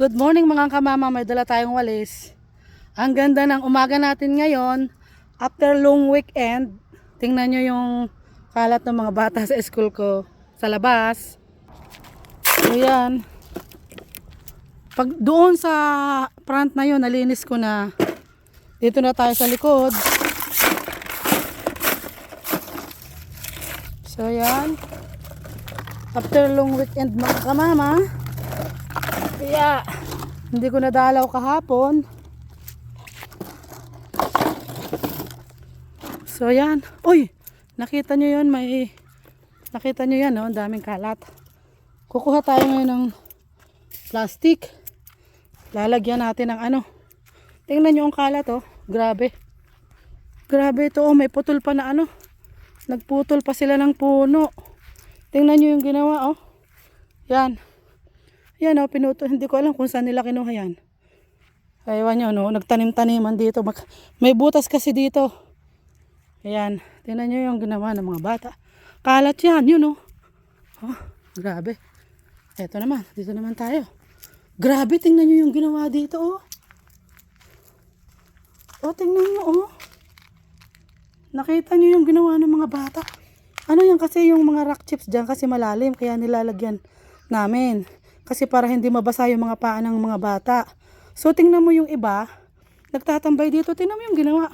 Good morning mga kamama, may dala tayong walis. Ang ganda ng umaga natin ngayon. After long weekend, tingnan nyo yung kalat ng mga bata sa school ko sa labas. So yan. Pag doon sa front na yun, nalinis ko na. Dito na tayo sa likod. So yan. After long weekend mga kamama. Kaya, hindi ko nadalaw kahapon. So, yan. Uy, nakita nyo yun, may, nakita nyo yan, no? Ang daming kalat. Kukuha tayo ngayon ng plastic. Lalagyan natin ng ano. Tingnan nyo ang kalat, oh. Grabe. Grabe ito, oh. May putol pa na ano. Nagputol pa sila ng puno. Tingnan nyo yung ginawa, oh. Yan. Yan o, pinuto. Hindi ko alam kung saan nila kinuha yan. Aywan nyo, no? Nagtanim-taniman dito. Mag- May butas kasi dito. Ayan. Tingnan nyo yung ginawa ng mga bata. Kalat yan, yun o. Oh, grabe. Eto naman. Dito naman tayo. Grabe, tingnan nyo yung ginawa dito, oh. Oh, tingnan nyo, oh. Nakita nyo yung ginawa ng mga bata. Ano yan kasi yung mga rock chips dyan kasi malalim kaya nilalagyan namin. Kasi para hindi mabasa yung mga paa ng mga bata. So tingnan mo yung iba, nagtatambay dito, tingnan mo yung ginawa.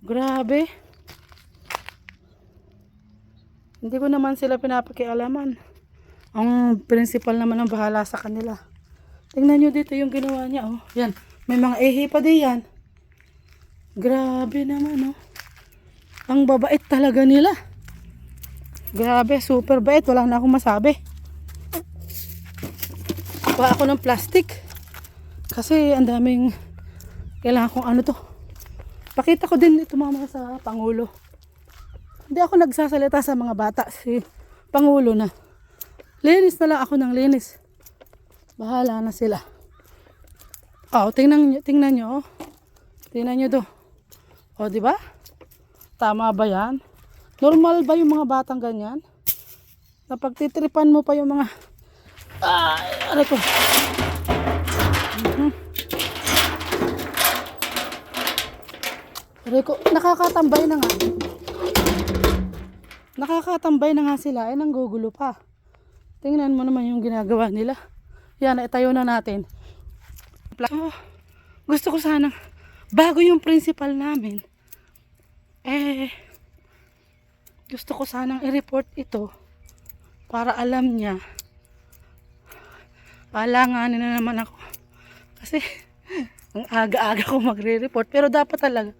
Grabe. Hindi ko naman sila pinapakialaman. Ang principal naman ang bahala sa kanila. Tingnan nyo dito yung ginawa niya, oh. Yan, may mga ehe pa din yan. Grabe naman, oh. Ang babait talaga nila. Grabe, super bait. Wala na akong masabi. Kuha ako ng plastic. Kasi ang daming kailangan kong ano to. Pakita ko din ito mama sa Pangulo. Hindi ako nagsasalita sa mga bata. Si Pangulo na. Linis na lang ako ng linis. Bahala na sila. Oh, tingnan nyo, tingnan nyo. oh. Tingnan nyo do. O, di ba? Tama ba yan? Normal ba yung mga batang ganyan? Napagtitripan mo pa yung mga... Ay, ano to? Mhm. Aray ko, nakakatambay na nga. Nakakatambay na nga sila. Ay, nanggugulo pa. Tingnan mo naman yung ginagawa nila. Yan, itayo na natin. Oh, gusto ko sana bago yung principal namin eh gusto ko sanang i-report ito para alam niya alanganin na naman ako. Kasi ang aga-aga ko magre-report. Pero dapat talaga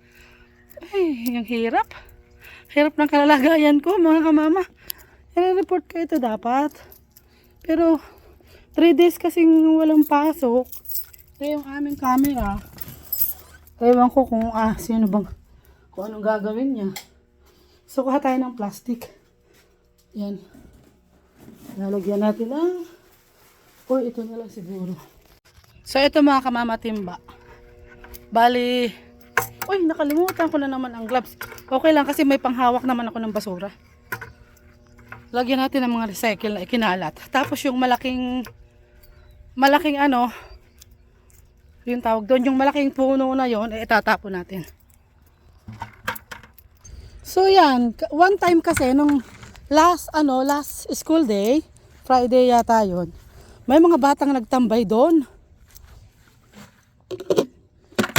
ay yung hirap. Hirap ng kalalagayan ko mga kamama. I-report ko ito dapat. Pero 3 days kasing walang pasok. Eh yung aming camera. Ewan ko kung ah sino bang kung anong gagawin niya. So, kuha tayo ng plastic. Yan. Lalagyan natin ng... Uy, ito na lang siguro. So, ito mga kamama timba. Bali... Uy, nakalimutan ko na naman ang gloves. Okay lang kasi may panghawak naman ako ng basura. Lagyan natin ng mga recycle na ikinalat. Tapos yung malaking... Malaking ano... Yung tawag doon, yung malaking puno na yon, eh, itatapon natin. So yan, one time kasi nung last ano, last school day, Friday yata 'yon. May mga batang nagtambay doon.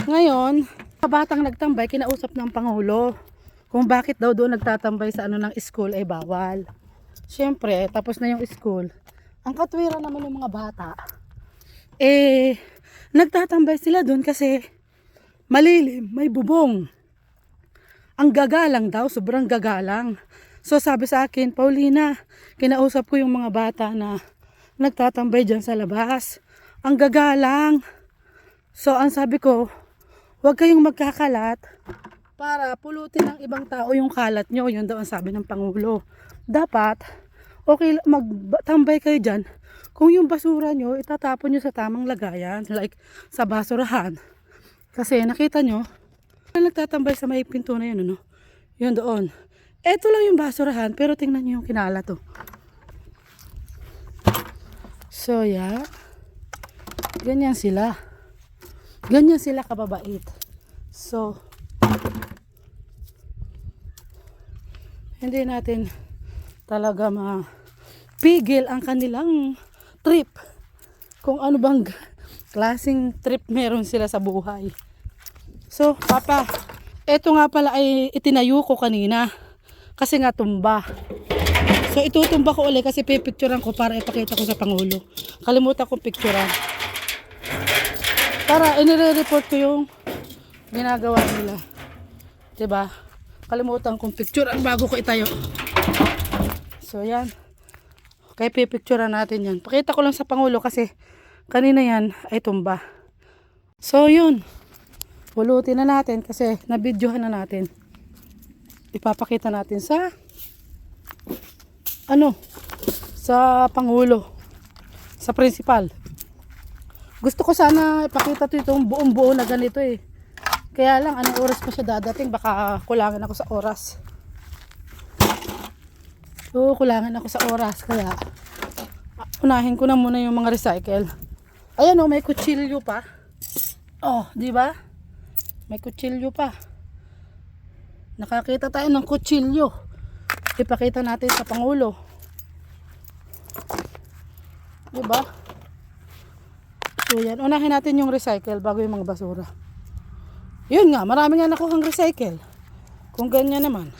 Ngayon, mga batang nagtambay kinausap ng pangulo kung bakit daw doon nagtatambay sa ano ng school ay bawal. Siyempre, tapos na yung school. Ang katwiran naman ng mga bata, eh, nagtatambay sila doon kasi malilim, may bubong ang gagalang daw, sobrang gagalang. So sabi sa akin, Paulina, kinausap ko yung mga bata na nagtatambay dyan sa labas. Ang gagalang. So ang sabi ko, huwag kayong magkakalat para pulutin ng ibang tao yung kalat nyo. Yun daw ang sabi ng Pangulo. Dapat, okay, magtambay kayo dyan. Kung yung basura nyo, itatapon nyo sa tamang lagayan. Like sa basurahan. Kasi nakita nyo, nagtatambay sa may pinto na yun, ano? Yun doon. Eto lang yung basurahan, pero tingnan nyo yung kinala to. So, yeah. Ganyan sila. Ganyan sila kababait. So, hindi natin talaga mapigil ang kanilang trip. Kung ano bang klaseng trip meron sila sa buhay. So, Papa, eto nga pala ay itinayo ko kanina. Kasi nga tumba. So, itutumba ko ulit kasi pipicturean ko para ipakita ko sa Pangulo. Kalimutan kong picturean. Para inire-report ko yung ginagawa nila. 'Di ba? Kalimutan kong picturean bago ko itayo. So, yan. Okay, pipicturean natin yan. Pakita ko lang sa Pangulo kasi kanina yan ay tumba. So, yun. Pulutin na natin kasi nabidyohan na natin. Ipapakita natin sa ano sa Pangulo sa principal. Gusto ko sana ipakita to itong buong buo na ganito eh. Kaya lang anong oras pa siya dadating baka kulangan ako sa oras. So, kulangan ako sa oras kaya unahin ko na muna yung mga recycle. Ayan oh, may kutsilyo pa. Oh, di ba? May kutsilyo pa. Nakakita tayo ng kutsilyo. Ipakita natin sa Pangulo. Di ba? So yan, unahin natin yung recycle bago yung mga basura. Yun nga, marami nga nakuhang recycle. Kung ganyan naman.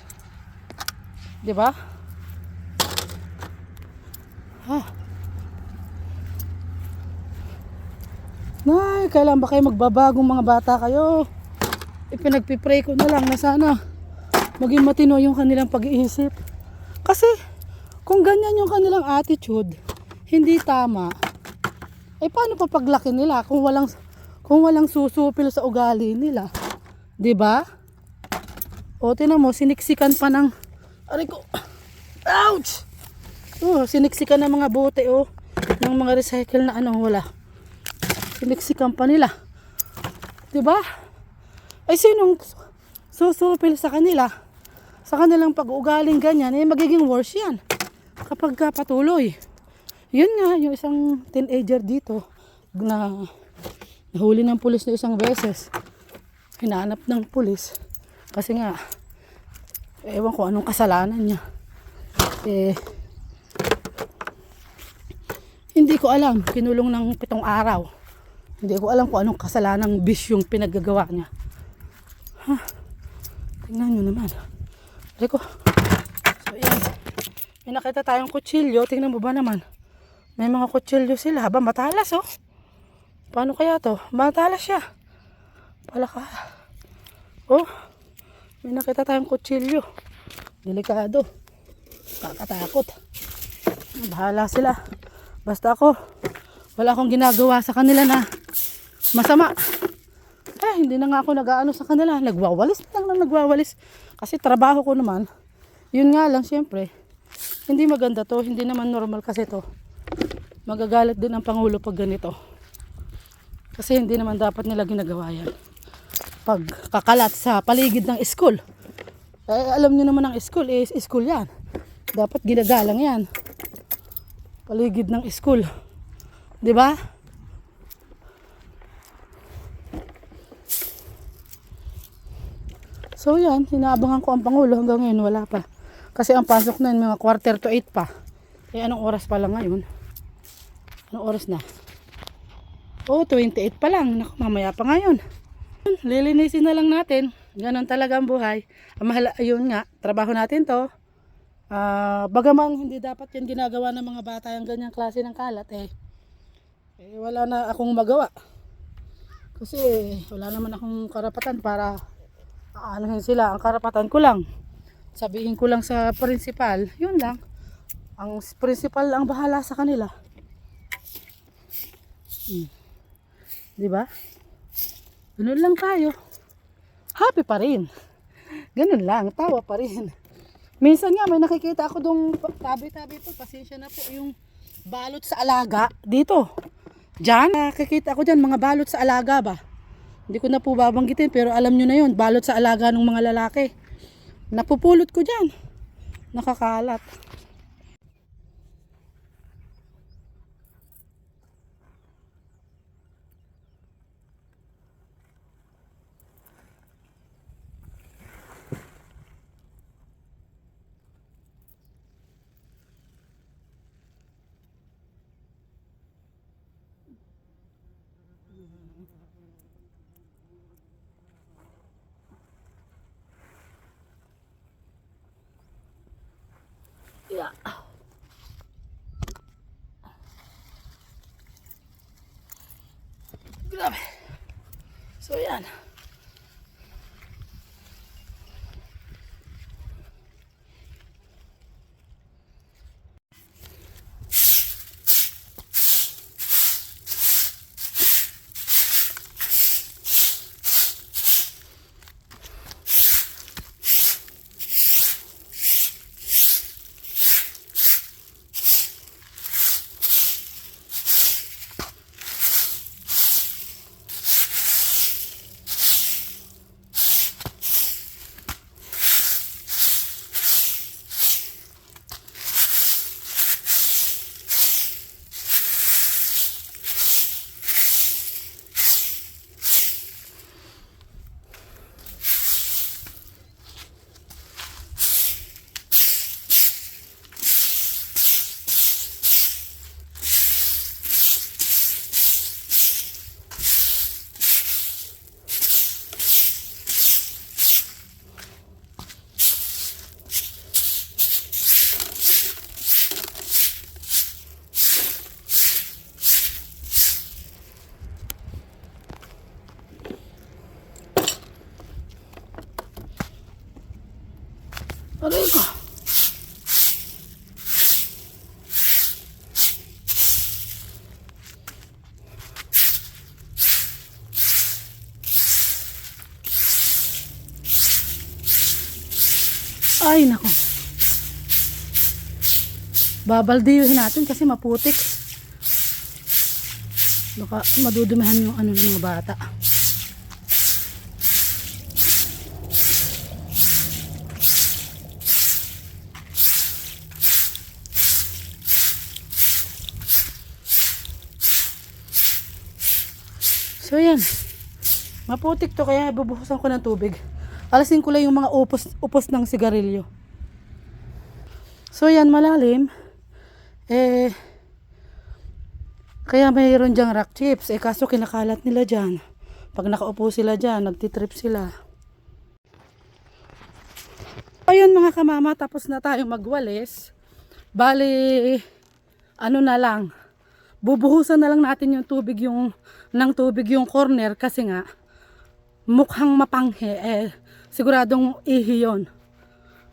Di ba? Ha? Nay, kailan ba kayo magbabagong mga bata kayo? Ipinagpipray ko na lang na sana maging matino yung kanilang pag-iisip. Kasi, kung ganyan yung kanilang attitude, hindi tama, eh paano pa paglaki nila kung walang kung walang susupil sa ugali nila? 'Di ba? O tinan mo, siniksikan pa ng aray ko. Ouch! Oh, siniksikan ng mga bote oh ng mga recycle na ano wala. Siniksikan pa nila. 'Di ba? Ay sinong susupil sa kanila? Sa kanilang pag-uugaling ganyan, eh magiging worse yan. Kapag ka patuloy. Yun nga, yung isang teenager dito na nahuli ng pulis na isang beses. Hinahanap ng pulis. Kasi nga, ewan ko anong kasalanan niya. Eh, hindi ko alam. Kinulong ng pitong araw. Hindi ko alam kung anong kasalanang bisyong pinaggagawa niya. Ha? Tingnan nyo naman. Reko. So, yan. May nakita tayong kutsilyo. Tingnan mo ba naman? May mga kutsilyo sila. Haba, matalas oh. Paano kaya to? Matalas siya. Palaka. Oh. May nakita tayong kutsilyo. Delikado. Kakatakot. Bahala sila. Basta ako. Wala akong ginagawa sa kanila na masama. Hindi na nga ako nag-aano sa kanila. Nagwawalis lang lang nagwawalis. Kasi trabaho ko naman. Yun nga lang, siyempre. Hindi maganda to. Hindi naman normal kasi to. Magagalit din ang Pangulo pag ganito. Kasi hindi naman dapat nila ginagawa yan. Pag kakalat sa paligid ng school. Eh, alam nyo naman ang school, eh, school yan. Dapat ginagalang yan. Paligid ng school. 'Di ba? So yan, hinaabangan ko ang Pangulo hanggang ngayon wala pa. Kasi ang pasok na yun, mga quarter to 8 pa. Eh anong oras pa lang ngayon? Anong oras na? Oh, 28 pa lang. Naku, mamaya pa ngayon. Lilinisin na lang natin. Ganon talaga ang buhay. Ang mahal, ayun nga, trabaho natin to. Ah, bagaman hindi dapat yan ginagawa ng mga bata yung ganyang klase ng kalat eh. Eh, wala na akong magawa. Kasi wala naman akong karapatan para aanohin sila. Ang karapatan ko lang, sabihin ko lang sa principal, yun lang. Ang principal ang bahala sa kanila. Hmm. Di ba? Ganun lang tayo. Happy pa rin. Ganun lang, tawa pa rin. Minsan nga may nakikita ako dong tabi-tabi po, pasensya na po yung balot sa alaga dito. Diyan, nakikita ako dyan mga balot sa alaga ba. Hindi ko na po babanggitin pero alam nyo na yun, balot sa alaga ng mga lalaki. Napupulot ko dyan. Nakakalat. Yeah. Grabe. So yan. Aray. Ay, nako. Babaldiyuhin natin kasi maputik. Baka madudumihan yung ano ng mga bata. Yan. Maputik to kaya bubuhusan ko ng tubig. Alasin ko lang yung mga upos, upos ng sigarilyo. So yan malalim. Eh kaya mayroon diyang rock chips. Eh kaso kinakalat nila dyan. Pag nakaupo sila dyan, nagtitrip sila. Ayun mga kamama, tapos na tayong magwalis. Bali, ano na lang, bubuhusan na lang natin yung tubig yung ng tubig yung corner kasi nga mukhang mapanghe eh siguradong ihi yun.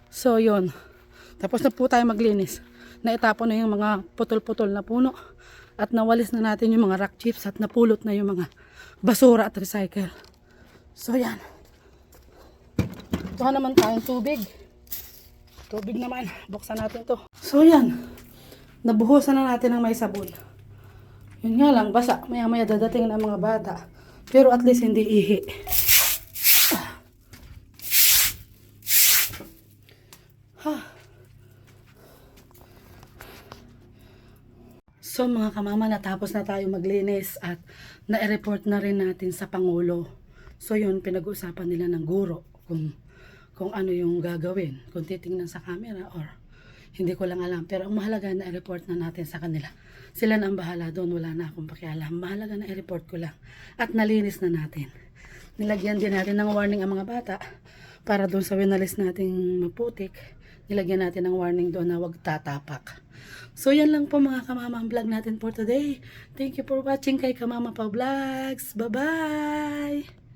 So yun. Tapos na po tayo maglinis. Naitapon na yung mga putol-putol na puno at nawalis na natin yung mga rock chips at napulot na yung mga basura at recycle. So yan. Kuha naman tayong tubig. Tubig naman. Buksan natin to. So yan. Nabuhusan na natin ng may sabon. Yun nga lang, basa. Maya maya dadating ng mga bata. Pero at least hindi ihi. Ha. So mga kamama, natapos na tayo maglinis at na-report na rin natin sa Pangulo. So yun, pinag-uusapan nila ng guro kung, kung ano yung gagawin. Kung titingnan sa camera or hindi ko lang alam. Pero ang mahalaga na i-report na natin sa kanila. Sila na ang bahala doon. Wala na akong pakialam. Mahalaga na i-report ko lang. At nalinis na natin. Nilagyan din natin ng warning ang mga bata para doon sa winalis nating maputik. Nilagyan natin ng warning doon na wag tatapak. So yan lang po mga kamama ang vlog natin for today. Thank you for watching kay Kamama Pa Vlogs. Bye-bye!